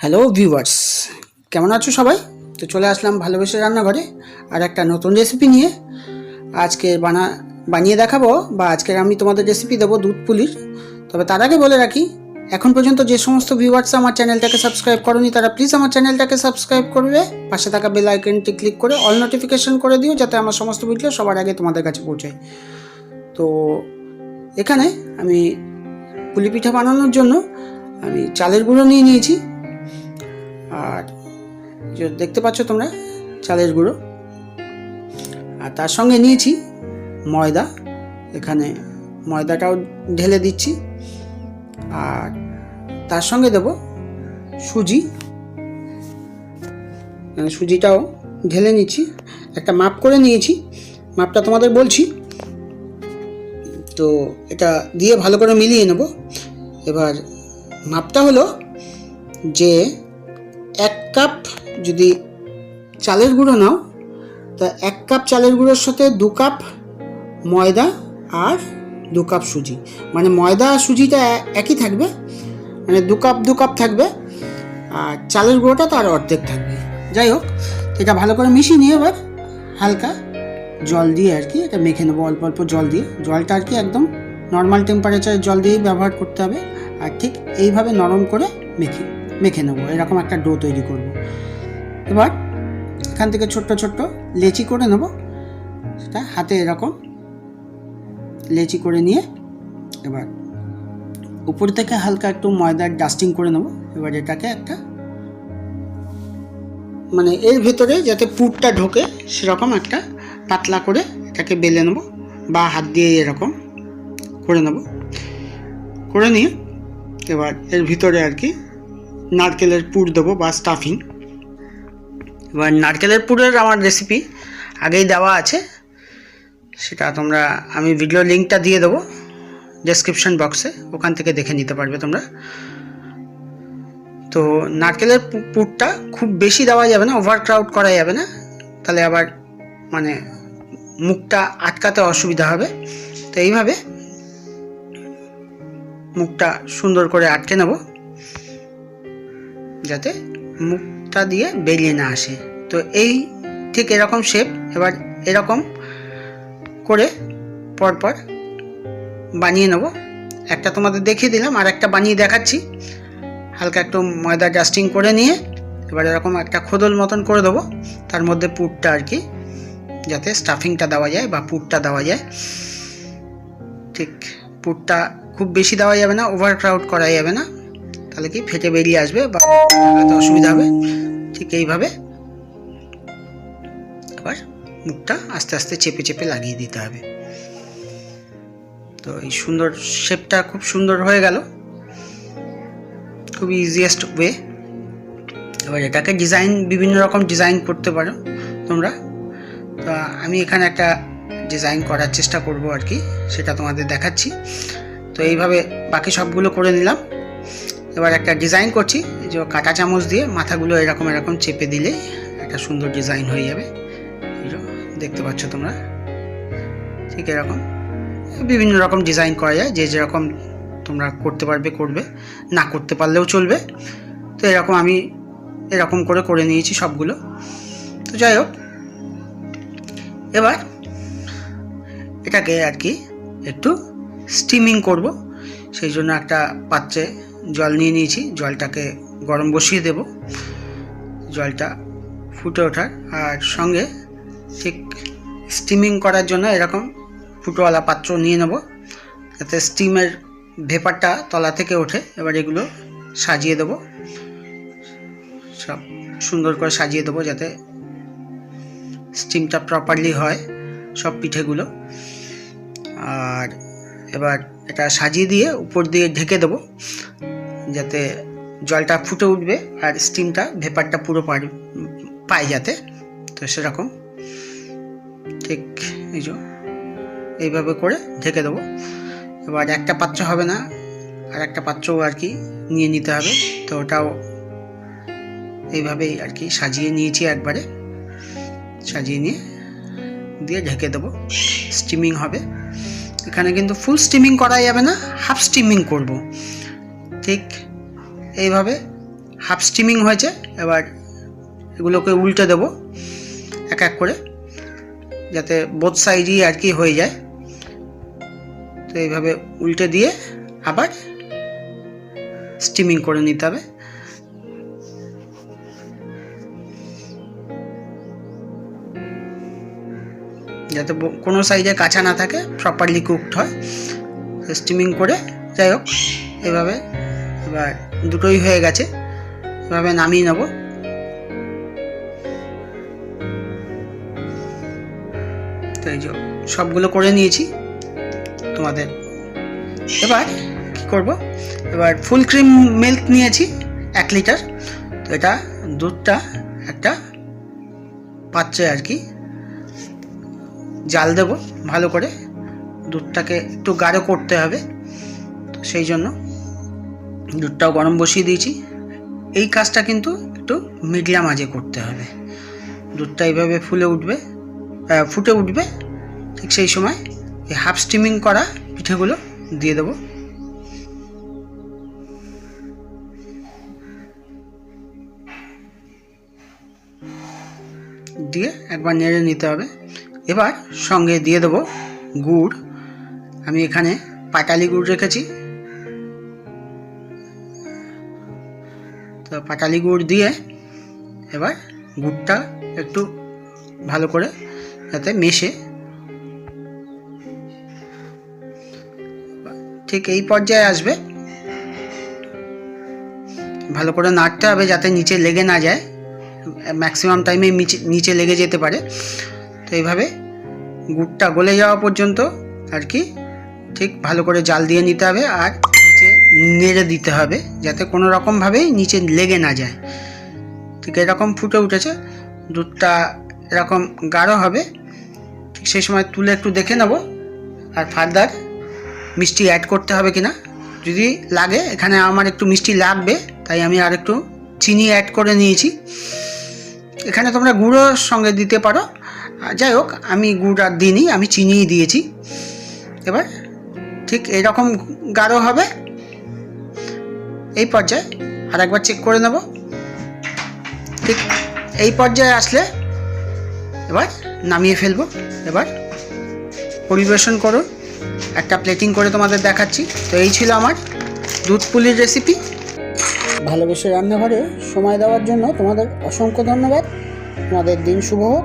Hello viewers কেমন আছো সবাই? তো চলে আসলাম ভালোবেসে রান্নাঘরে আর একটা নতুন রেসিপি নিয়ে। আজকে বানা, বানিয়ে দেখাবো বা আজকের আমি তোমাদের রেসিপি দেবো দুধ পুলির। তবে তার আগে বলে রাখি, এখন পর্যন্ত যে সমস্ত ভিউয়ার্স আমার চ্যানেলটাকে সাবস্ক্রাইব করনি, তারা প্লিজ আমার চ্যানেলটাকে সাবস্ক্রাইব করবে। পাশে থাকা বেল আইকনটি ক্লিক করে অল নোটিফিকেশন করে দিও, যাতে আমার সমস্ত ভিডিও সবার আগে তোমাদের কাছে পৌঁছায়। তো এখানে আমি পুলি পিঠা বানানোর জন্য আমি চালের গুঁড়ো নিয়ে নিয়েছি। আর দেখতে পাচ্ছ তোমরা, চালের গুঁড়ো। আর তার সঙ্গে নিয়েছি ময়দা। এখানে ময়দাটাও ঢেলে দিচ্ছি। আর তার সঙ্গে দেব সুজি। সুজিটাও ঢেলে নিচ্ছি। একটা মাপ করে নিয়েছি। মাপটা তোমাদের বলছি। তো এটা দিয়ে ভালো করে মিলিয়ে নেব। এবার মাপটা হলো যে এক কাপ যদি চালের গুঁড়ো নাও, তা এক কাপ চালের গুঁড়োর সাথে দু কাপ ময়দা আর দু কাপ সুজি। মানে ময়দা আর সুজিটা একই থাকবে মানে দু কাপ দু কাপ থাকবে, আর চালের গুঁড়োটা তার অর্ধেক থাকবে। যাই হোক এটা ভালো করে মিশিয়ে নিয়ে এবার, হালকা জল দিয়ে আর কি, এটা মেখে নেব অল্প অল্প জল দিয়ে। জলটা আর কি একদম নর্মাল টেম্পারেচারের জল দিয়েই ব্যবহার করতে হবে, আর ঠিক এইভাবে নরম করে মেখে। মেখে নেব, এরকম একটা ডো তৈরি করব। এবার এখান থেকে ছোট্ট ছোট্ট লেচি করে নেব, সেটা হাতে এরকম লেচি করে নিয়ে এবার উপর থেকে হালকা একটু ময়দার ডাস্টিং করে নেব, এবার এটাকে একটা মানে এর ভেতরে যাতে পুরটা ঢোকে, সেরকম একটা পাতলা করে এটাকে বেলে নেব, বা হাত দিয়ে এরকম করে নেব। করে নিয়ে এবার এর ভিতরে আর কি নারকেলের পুর দেবো বা স্টাফিং এবার নারকেলের পুরের আমার রেসিপি আগেই দেওয়া আছে। সেটা তোমরা, আমি ভিডিও লিঙ্কটা দিয়ে দেবো ডেসক্রিপশন বক্সে ওখান থেকে দেখে নিতে পারবে তোমরা। তো নারকেলের পুরটা খুব বেশি দেওয়া যাবে না ওভার ক্রাউড করা যাবে না। তাহলে আবার মানে মুখটা আটকাতে অসুবিধা হবে। তো এইভাবে মুখটা সুন্দর করে আটকে নেব। যাতে মুখটা দিয়ে বেরিয়ে না আসে। তো এই ঠিক এরকম শেপ এবার এরকম করে পরপর বানিয়ে নেব। একটা তোমাদের দেখিয়ে দিলাম, আর একটা বানিয়ে দেখাচ্ছি। হালকা একটু ময়দা ডাস্টিং করে নিয়ে এবার এরকম একটা খোদল মতন করে দেবো। তার মধ্যে পুরটা আর কি, যাতে স্টাফিংটা দেওয়া যায় বা পুরটা দেওয়া যায়। ঠিক, পুরটা খুব বেশি দেওয়া যাবে না ওভার ক্রাউড করা যাবে না। তাহলে কি ফেটে বেরিয়ে আসবে বা অসুবিধা হবে? ঠিক এইভাবে। আবার মুখটা আস্তে আস্তে চেপে চেপে লাগিয়ে দিতে হবে। তো এই সুন্দর শেপটা খুব সুন্দর হয়ে গেল। খুব ইজিয়েস্ট ওয়ে এবার এটাকে ডিজাইন বিভিন্ন রকম ডিজাইন করতে পারো তোমরা। তো আমি এখানে একটা ডিজাইন করার চেষ্টা করব আর কি, সেটা তোমাদের দেখাচ্ছি। তো এইভাবে বাকি সবগুলো করে নিলাম। এবার একটা ডিজাইন করছি যে কাঁটা চামচ দিয়ে মাথাগুলো এরকম এরকম চেপে দিলেই একটা সুন্দর ডিজাইন হয়ে যাবে। দেখতে পাচ্ছ তোমরা? ঠিক এরকম। বিভিন্ন রকম ডিজাইন করা যায়, যে যেরকম তোমরা করতে পারবে, করবে। না করতে পারলেও চলবে। তো এরকম আমি এরকম করে করে নিয়েছি সবগুলো। তো যাই হোক, এবার এটাকে আর কি একটু স্টিমিং করব। সেই জন্য একটা পাত্রে জল নিয়ে নিয়েছি। জলটাকে গরম বসিয়ে দেব। জলটা ফুটে ওঠার। আর সঙ্গে ঠিক স্টিমিং করার জন্য এরকম ফুটোওয়ালা পাত্র নিয়ে নেব। যাতে স্টিমের ভেপারটা তলা থেকে ওঠে। এবার এগুলো সাজিয়ে দেব। সব সুন্দর করে সাজিয়ে দেবো যাতে স্টিমটা প্রপারলি হয় সব পিঠেগুলো। আর এবার এটা সাজিয়ে দিয়ে উপর দিয়ে ঢেকে দেবো। যাতে জলটা ফুটে উঠবে আর স্টিমটা ভেপারটা পুরো পায় যাতে। তো সেরকম। ঠিক, এই যে। এইভাবে করে ঢেকে দেবো। এবার একটা পাত্র হবে না, আর একটা পাত্রও আর কি নিয়ে নিতে হবে। তো ওটাও এইভাবেই আর কি সাজিয়ে নিয়েছি একবারে। সাজিয়ে নিয়ে দিয়ে ঢেকে দেবো। স্টিমিং হবে। এখানে কিন্তু ফুল স্টিমিং করা যাবে না হাফ স্টিমিং করব। ঠিক এইভাবে হাফ স্টিমিং হয়েছে, এবার এগুলোকে উল্টে দেবো এক এক করে, যাতে বোধ সাইডই আর কি হয়ে যায়। তো এইভাবে উল্টে দিয়ে আবার স্টিমিং করে নিতে হবে। যাতে কোনো সাইডে কাঁচা না থাকে প্রপারলি কুকড হয়। স্টিমিং করে যাই হোক এভাবে এবার দুটোই হয়ে গেছে। এভাবে নামিয়ে নেব। এই যে সবগুলো করে নিয়েছি তোমাদের। এবার কি করব? এবার ফুল ক্রিম মিল্ক নিয়েছি, এক লিটার। তো এটা দুধটা একটা পাত্রে আর কি জাল দেব ভালো করে। দুধটাকে একটু গাঢ় করতে হবে সেই জন্য দুধটাও গরম বসিয়ে দিয়েছি। এই কাজটা কিন্তু একটু মিডিয়াম আজে করতে হবে। দুধটা এইভাবে ফুলে উঠবে ফুটে উঠবে। ঠিক সেই সময় এই হাফ স্টিমিং করা পিঠেগুলো দিয়ে দেবো। দিয়ে একবার নেড়ে নিতে হবে। এবার সঙ্গে দিয়ে দেবো গুড়। আমি এখানে পাটালি গুড় রেখেছি। তো পাটালি গুড় দিয়ে এবার গুড়টা একটু ভালো করে যাতে মেশে। ঠিক এই পর্যায়ে আসবে। ভালো করে নাড়তে হবে যাতে নিচে লেগে না যায়। ম্যাক্সিমাম টাইমে নিচে লেগে যেতে পারে। তো এইভাবে গুড়টা গলে যাওয়া পর্যন্ত আর কি ঠিক ভালো করে জাল দিয়ে নিতে হবে। আর নেড়ে দিতে হবে যাতে কোনো রকমভাবেই নিচে লেগে না যায়। ঠিক এরকম ফুটে উঠেছে, দুধটা এরকম গাঢ় হবে। ঠিক সেই সময় তুলে একটু দেখে নেব আর ফার্দার মিষ্টি অ্যাড করতে হবে কিনা। যদি লাগে, এখানে আমার একটু মিষ্টি লাগবে, তাই আমি আর একটু চিনি অ্যাড করে নিয়েছি। এখানে তোমরা গুঁড়োর সঙ্গে দিতে পারো। যাই হোক, আমি গুড় আর দিইনি, আমি চিনিই দিয়েছি। এবার ঠিক এরকম গাঢ় হবে। এই পর্যায়ে আর একবার চেক করে নেব। ঠিক এই পর্যায়ে আসলে এবার নামিয়ে ফেলব। এবার পরিবেশন করো একটা প্লেটিং করে তোমাদের দেখাচ্ছি। তো এই ছিল আমার দুধ পুলির রেসিপি ভালোবেসে রান্নাঘরে সময় দেওয়ার জন্য তোমাদের অসংখ্য ধন্যবাদ। তোমাদের দিন শুভ হোক।